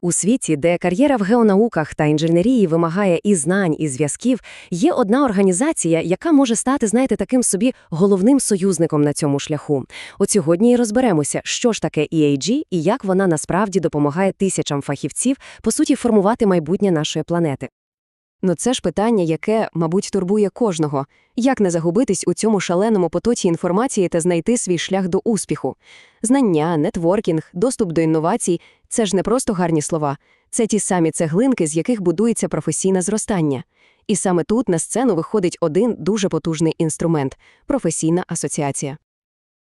У світі, де кар'єра в геонауках та інженерії вимагає і знань, і зв'язків, є одна організація, яка може стати, знаєте, таким собі головним союзником на цьому шляху. От сьогодні і розберемося, що ж таке EAG і як вона насправді допомагає тисячам фахівців, по суті, формувати майбутнє нашої планети. Ну це ж питання, яке, мабуть, турбує кожного. Як не загубитись у цьому шаленому потоці інформації та знайти свій шлях до успіху? Знання, нетворкінг, доступ до інновацій – це ж не просто гарні слова. Це ті самі цеглинки, з яких будується професійне зростання. І саме тут на сцену виходить один дуже потужний інструмент – професійна асоціація.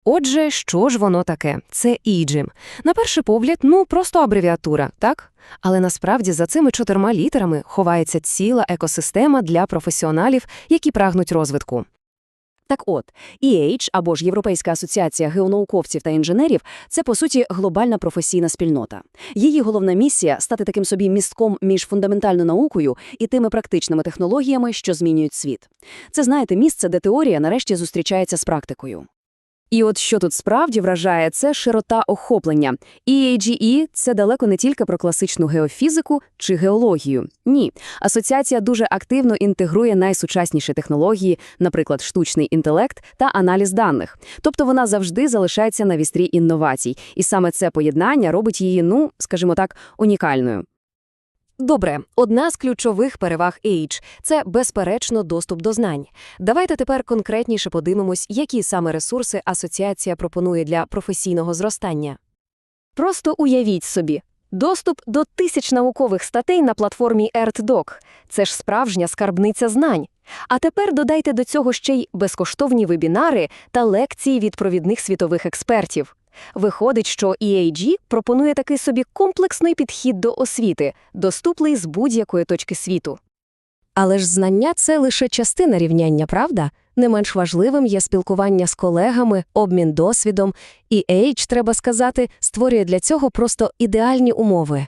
Отже, що ж воно таке? Це EGIM. На перший погляд, ну, просто абревіатура, так? Але насправді за цими чотирма літерами ховається ціла екосистема для професіоналів, які прагнуть розвитку. Так от, EH, або ж Європейська асоціація геонауковців та інженерів – це, по суті, глобальна професійна спільнота. Її головна місія – стати таким собі містком між фундаментальною наукою і тими практичними технологіями, що змінюють світ. Це, знаєте, місце, де теорія нарешті зустрічається з практикою. І от що тут справді вражає, це широта охоплення. EAGE – це далеко не тільки про класичну геофізику чи геологію. Ні. Асоціація дуже активно інтегрує найсучасніші технології, наприклад, штучний інтелект та аналіз даних. Тобто вона завжди залишається на вістрі інновацій. І саме це поєднання робить її, ну, скажімо так, унікальною. Добре, одна з ключових переваг Age – це, безперечно, доступ до знань. Давайте тепер конкретніше подивимось, які саме ресурси асоціація пропонує для професійного зростання. Просто уявіть собі. Доступ до тисяч наукових статей на платформі EarthDoc – це ж справжня скарбниця знань. А тепер додайте до цього ще й безкоштовні вебінари та лекції від провідних світових експертів. Виходить, що EAG пропонує такий собі комплексний підхід до освіти, доступний з будь-якої точки світу. Але ж знання – це лише частина рівняння, правда? Не менш важливим є спілкування з колегами, обмін досвідом, і EAG, треба сказати, створює для цього просто ідеальні умови.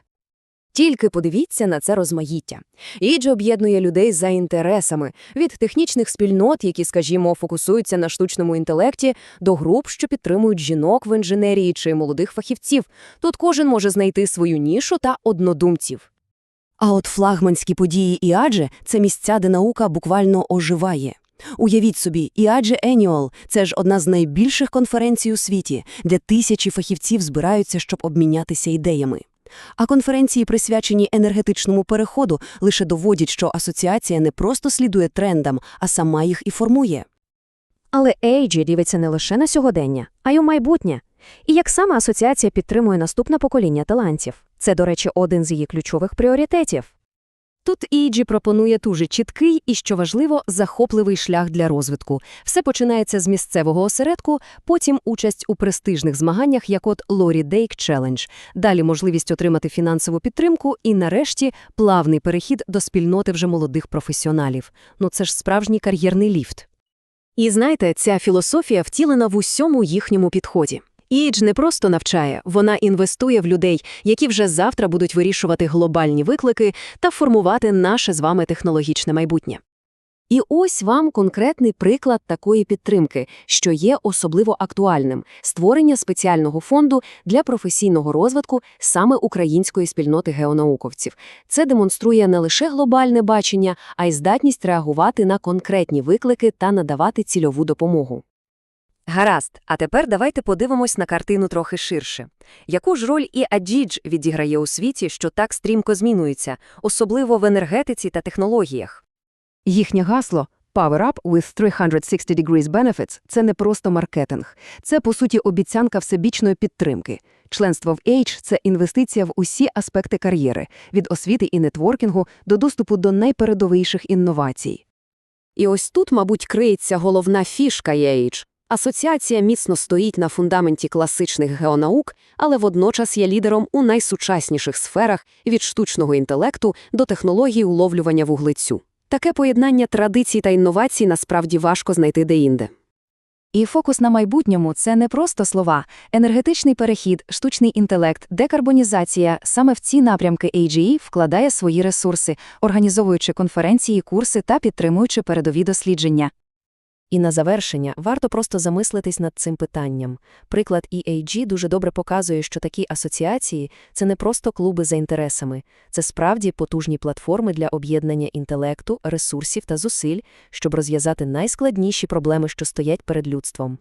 Тільки подивіться на це розмаїття. EAG об'єднує людей за інтересами – від технічних спільнот, які, скажімо, фокусуються на штучному інтелекті, до груп, що підтримують жінок в інженерії чи молодих фахівців. Тут кожен може знайти свою нішу та однодумців. А от флагманські події ІАДЖЕ – це місця, де наука буквально оживає. Уявіть собі, ІАДЖЕ Annual – це ж одна з найбільших конференцій у світі, де тисячі фахівців збираються, щоб обмінятися ідеями. А конференції, присвячені енергетичному переходу, лише доводять, що асоціація не просто слідує трендам, а сама їх і формує. Але Ейджі дивиться не лише на сьогодення, а й у майбутнє. І як саме асоціація підтримує наступне покоління талантів. Це, до речі, один з її ключових пріоритетів. Тут Іджі пропонує дуже чіткий і, що важливо, захопливий шлях для розвитку. Все починається з місцевого осередку, потім участь у престижних змаганнях, як от Лорі Дейк Челендж, далі можливість отримати фінансову підтримку і, нарешті, плавний перехід до спільноти вже молодих професіоналів. Ну це ж справжній кар'єрний ліфт. І знаєте, ця філософія втілена в усьому їхньому підході. Ідж не просто навчає, вона інвестує в людей, які вже завтра будуть вирішувати глобальні виклики та формувати наше з вами технологічне майбутнє. І ось вам конкретний приклад такої підтримки, що є особливо актуальним – створення спеціального фонду для професійного розвитку саме української спільноти геонауковців. Це демонструє не лише глобальне бачення, а й здатність реагувати на конкретні виклики та надавати цільову допомогу. Гаразд, а тепер давайте подивимось на картину трохи ширше. Яку ж роль і Аджідж відіграє у світі, що так стрімко змінюється, особливо в енергетиці та технологіях? Їхнє гасло «Power up with 360 degrees benefits» – це не просто маркетинг. Це, по суті, обіцянка всебічної підтримки. Членство в Age – це інвестиція в усі аспекти кар'єри – від освіти і нетворкінгу до доступу до найпередовіших інновацій. І ось тут, мабуть, криється головна фішка Age. Асоціація міцно стоїть на фундаменті класичних геонаук, але водночас є лідером у найсучасніших сферах від штучного інтелекту до технологій уловлювання вуглецю. Таке поєднання традицій та інновацій насправді важко знайти деінде. І фокус на майбутньому це не просто слова. Енергетичний перехід, штучний інтелект, декарбонізація саме в ці напрямки AGE вкладає свої ресурси, організовуючи конференції, курси та підтримуючи передові дослідження. І на завершення варто просто замислитись над цим питанням. Приклад EAG дуже добре показує, що такі асоціації – це не просто клуби за інтересами, це справді потужні платформи для об'єднання інтелекту, ресурсів та зусиль, щоб розв'язати найскладніші проблеми, що стоять перед людством.